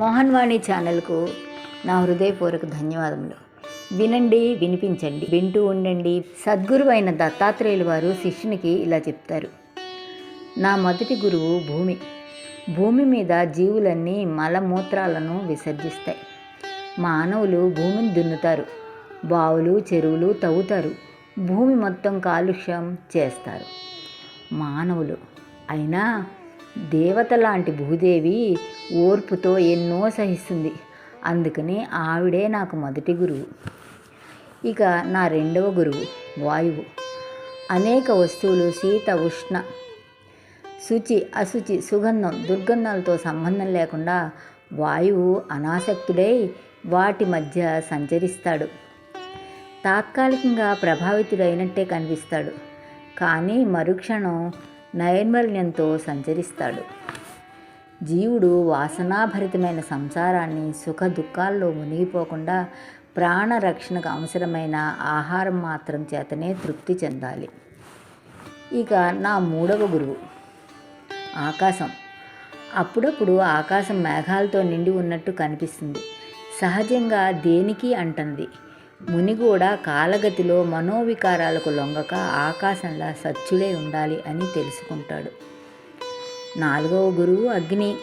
మోహన్ వాణి ఛానల్కు నా హృదయపూర్వక ధన్యవాదములు. వినండి వినిపించండి వింటూ ఉండండి. సద్గురు అయిన దత్తాత్రేయులు వారు శిష్యునికి ఇలా చెప్తారు. నా మొదటి గురువు భూమి. భూమి మీద జీవులన్నీ మలమూత్రాలను విసర్జిస్తాయి. మానవులు భూమిని దున్నుతారు. బావులు చెరువులు తవ్వుతారు. భూమి మొత్తం కాలుష్యం చేస్తారు. మానవులు. అయినా దేవత లాంటి భూదేవి ఓర్పుతో ఎన్నో సహిస్తుంది. అందుకని ఆవిడే నాకు మొదటి గురువు. ఇక నా రెండవ గురువు వాయువు. అనేక వస్తువులు శీత ఉష్ణ శుచి అశుచి సుగంధం దుర్గంధాలతో సంబంధం లేకుండా వాయువు అనాసక్తుడై వాటి మధ్య సంచరిస్తాడు. తాత్కాలికంగా ప్రభావితుడైనట్టే కనిపిస్తాడు. కానీ మరుక్షణం నైర్మల్యంతో సంచరిస్తాడు. జీవుడు వాసనాభరితమైన సంసారాన్ని సుఖ దుఃఖాల్లో మునిగిపోకుండా ప్రాణరక్షణకు అవసరమైన ఆహారం మాత్రం చేతనే తృప్తి చెందాలి. ఇక నా మూడవ గురువు ఆకాశం. అప్పుడప్పుడు ఆకాశం మేఘాలతో నిండి ఉన్నట్టు కనిపిస్తుంది. సహజంగా దేనికి అంటుంది? ముని కూడా కాలగతిలో మనోవికారాలకు లొంగక ఆకాశంలా సచ్చుడే ఉండాలి అని తెలుసుకుంటాడు. నాలుగవ గురువు అగ్ని.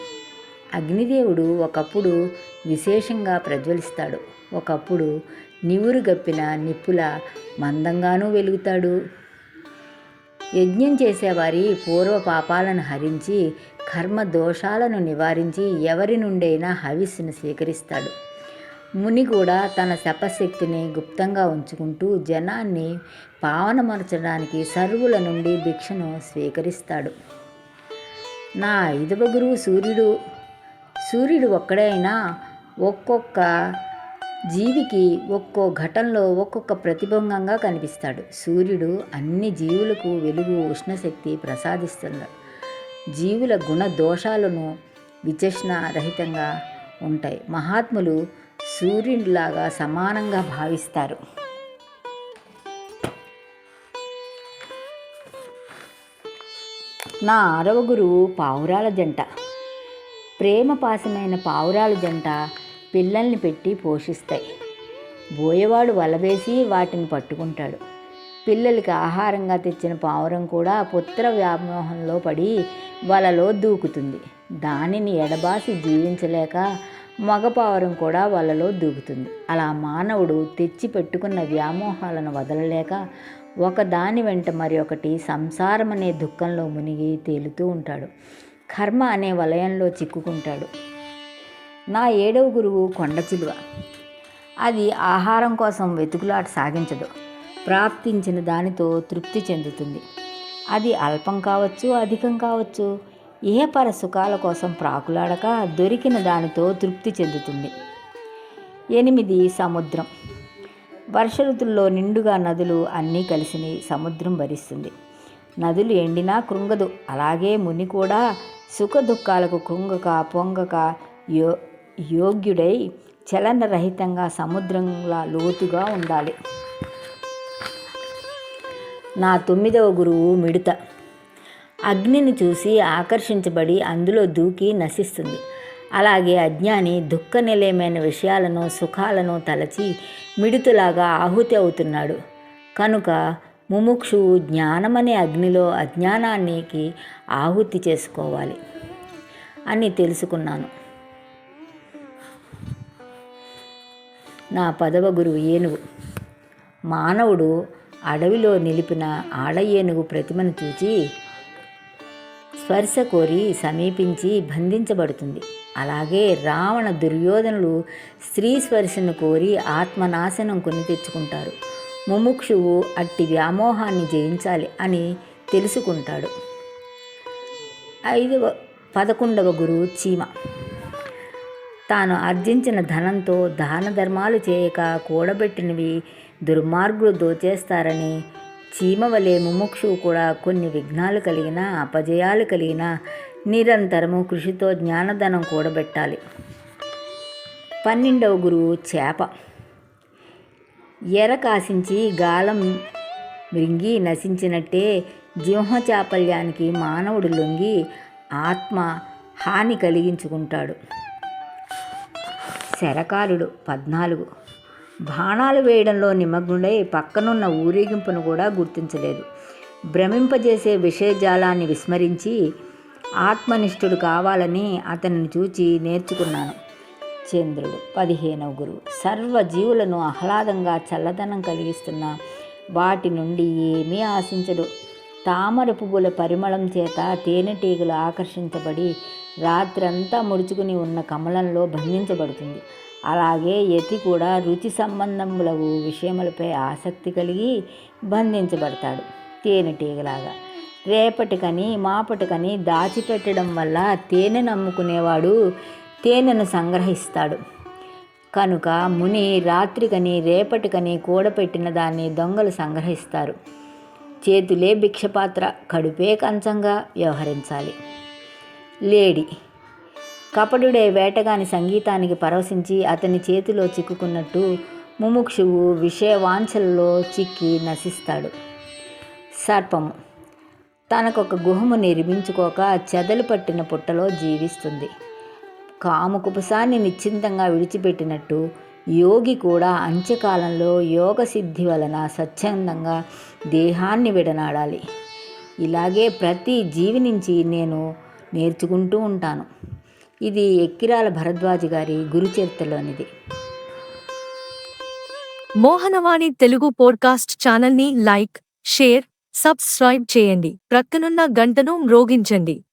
అగ్నిదేవుడు ఒకప్పుడు విశేషంగా ప్రజ్వలిస్తాడు. ఒకప్పుడు నివురు గప్పిన నిప్పుల మందంగానూ వెలుగుతాడు. యజ్ఞం చేసేవారి పూర్వ పాపాలను హరించి కర్మ దోషాలను నివారించి ఎవరి నుండైనా హవిస్సును స్వీకరిస్తాడు. ముని కూడా తన శపశక్తిని గుప్తంగా ఉంచుకుంటూ జనాన్ని పావనమరచడానికి సర్వుల నుండి భిక్షను స్వీకరిస్తాడు. నా ఐదవ గురువు సూర్యుడు. సూర్యుడు ఒక్కడైనా ఒక్కొక్క జీవికి ఒక్కో ఘటనలో ఒక్కొక్క ప్రతిబింబంగా కనిపిస్తాడు. సూర్యుడు అన్ని జీవులకు వెలుగు ఉష్ణశక్తి ప్రసాదిస్తున్నాడు జీవుల గుణ దోషాలను విచక్షణ రహితంగా ఉంటాయి. మహాత్ములు సూర్యుడిలాగా సమానంగా భావిస్తారు. నా ఆరవ గురువు పావురాల జంట. ప్రేమ పాసమైన పావురాల జంట పిల్లల్ని పెట్టి పోషిస్తాయి. బోయవాడు వలవేసి వాటిని పట్టుకుంటాడు. పిల్లలకి ఆహారంగా తెచ్చిన పావురం కూడా పుత్ర వ్యామోహంలో పడి వలలో దూకుతుంది. దానిని ఎడబాసి జీవించలేక మగ పావురం కూడా వలలో దూకుతుంది. అలా మానవుడు తెచ్చి పెట్టుకున్న వ్యామోహాలను వదలలేక ఒకదాని వెంట మరి ఒకటి సంసారం అనే దుఃఖంలో మునిగి తేలుతూ ఉంటాడు. కర్మ అనే వలయంలో చిక్కుకుంటాడు. నా ఏడవ గురువు కొండ చిలువ. అది ఆహారం కోసం వెతుకులాట సాగించదు. ప్రాప్తించిన దానితో తృప్తి చెందుతుంది. అది అల్పం కావచ్చు అధికం కావచ్చు. ఏ పర సుఖాల కోసం ప్రాకులాడక దొరికిన దానితో తృప్తి చెందుతుంది. ఎనిమిది సముద్రం. వర్ష ఋతుల్లో నిండుగా నదులు అన్నీ కలిసిని సముద్రం భరిస్తుంది. నదులు ఎండినా కృంగదు. అలాగే ముని కూడా సుఖ దుఃఖాలకు కృంగక పొంగక యో యోగ్యుడై చలనరహితంగా సముద్రంలా లోతుగా ఉండాలి. నా తొమ్మిదవ గురువు మిడత. అగ్నిని చూసి ఆకర్షించబడి అందులో దూకి నశిస్తుంది. అలాగే అజ్ఞాని దుఃఖ నిలయమైన విషయాలను సుఖాలను తలచి మిడుతులాగా ఆహుతి అవుతున్నాడు. కనుక ముముక్షువు జ్ఞానమనే అగ్నిలో అజ్ఞానానికి ఆహుతి చేసుకోవాలి అని తెలుసుకున్నాను. నా పదవ గురువు ఏనుగు. మానవుడు అడవిలో నిలిపిన ఆడ ఏనుగు ప్రతిమను చూచి స్పర్శ కోరి సమీపించి బంధించబడుతుంది. అలాగే రావణ దుర్యోధనులు స్త్రీ స్పర్శను కోరి ఆత్మనాశనం కొని తెచ్చుకుంటారు. ముముక్షువు అట్టి వ్యామోహాన్ని జయించాలి అని తెలుసుకుంటాడు. ఐదవ పదకొండవ గురువు చీమ. తాను ఆర్జించిన ధనంతో దాన ధర్మాలు చేయక కూడబెట్టినవి దుర్మార్గులు దోచేస్తారని చీమవలే ముముక్షువు కూడా కొన్ని విఘ్నాలు కలిగిన అపజయాలు కలిగిన నిరంతరము కృషితో జ్ఞానధనం కూడబెట్టాలి. పన్నెండవ గురువు చేప. ఎర కాసించి గాలం మృంగి నశించినట్టే జింహ చాపల్యానికి మానవుడు లొంగి ఆత్మ హాని కలిగించుకుంటాడు. శరకారుడు పద్నాలుగు. బాణాలు వేయడంలో నిమగ్నుడై పక్కనున్న ఊరేగింపును కూడా గుర్తించలేదు. భ్రమింపజేసే విషయజాలాన్ని విస్మరించి ఆత్మనిష్ఠుడు కావాలని అతనిని చూచి నేర్చుకున్నాను. చంద్రుడు పదిహేనవ గురువు. సర్వ జీవులను ఆహ్లాదంగా చల్లదనం కలిగిస్తున్న వాటి నుండి ఏమీ ఆశించడు తామర పువ్వుల పరిమళం చేత తేనెటీగలు ఆకర్షించబడి రాత్రంతా ముడుచుకుని ఉన్న కమలంలో బంధించబడుతుంది. అలాగే యతి కూడా రుచి సంబంధములగు విషయములపై ఆసక్తి కలిగి బంధించబడతాడు. తేనెటీగలాగా రేపటికని మాపటికని దాచిపెట్టడం వల్ల తేనెను అమ్ముకునేవాడు తేనెను సంగ్రహిస్తాడు. కనుక ముని రాత్రికని రేపటికని కూడపెట్టిన దాన్ని దొంగలు సంగ్రహిస్తారు. చేతులే భిక్షపాత్ర కడుపే కంచంగా వ్యవహరించాలి. లేడీ కపడుడే వేటగాని సంగీతానికి పరవశించి అతని చేతిలో చిక్కుకున్నట్టు ముముక్షువు విషయవాంఛలలో చిక్కి నశిస్తాడు. సర్పము తనకొక గుహము నిర్మించుకోక చెదలు పట్టిన పుట్టలో జీవిస్తుంది. కాముకుపసాన్ని నిశ్చింతంగా విడిచిపెట్టినట్టు యోగి కూడా అంత్యకాలంలో యోగ సిద్ధి వలన స్వచ్ఛందంగా దేహాన్ని విడనాడాలి. ఇలాగే ప్రతి జీవి నుంచి నేను నేర్చుకుంటూ ఉంటాను. ఇది ఎక్కిరాల భరద్వాజ్ గారి గురుచరిత్రలోనిది మోహనవాణి తెలుగు పోడ్కాస్ట్ ఛానల్ని లైక్ షేర్ సబ్స్క్రైబ్ చేయండి. ప్రక్కనున్న గంటను మ్రోగించండి.